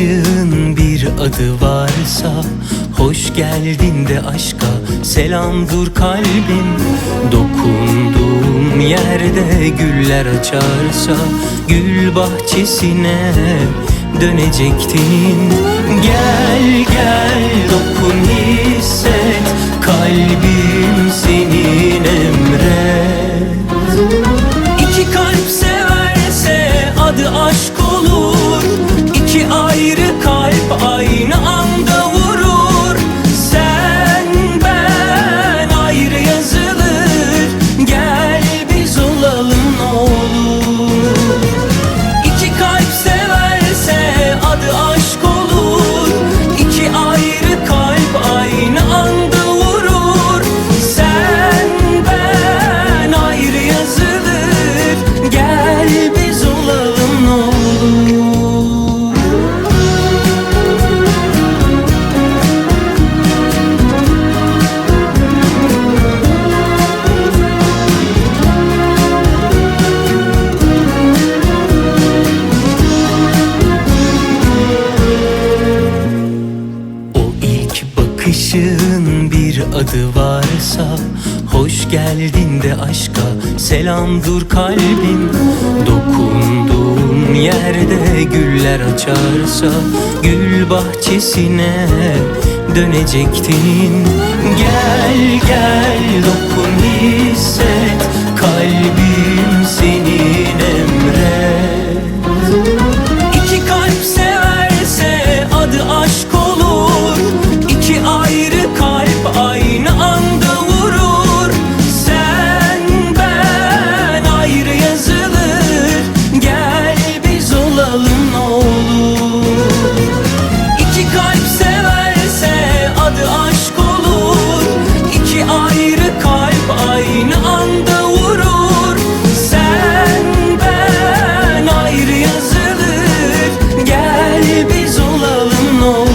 bakışın bir adı varsa Hoş geldin de aşka selam dur kalbim. Dokunduğum yerde güller açarsa Gül bahçesine dönecektin. Gel gel Ayrı kalp aynı anda bakışın bir adı varsa Hoş geldin de aşka selam dur kalbim. Dokunduğum yerde güller açarsa Gül bahçesine dönecektin aynı anda vurur Sen ben ayrı yazılır Gel biz olalım ne olur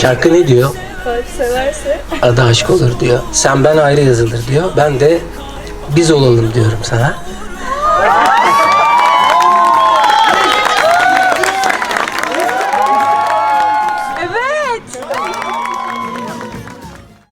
Şarkı ne diyor? Kalp severse Adı aşk olur diyor. Sen ben ayrı yazılır diyor. Ben de biz olalım diyorum sana.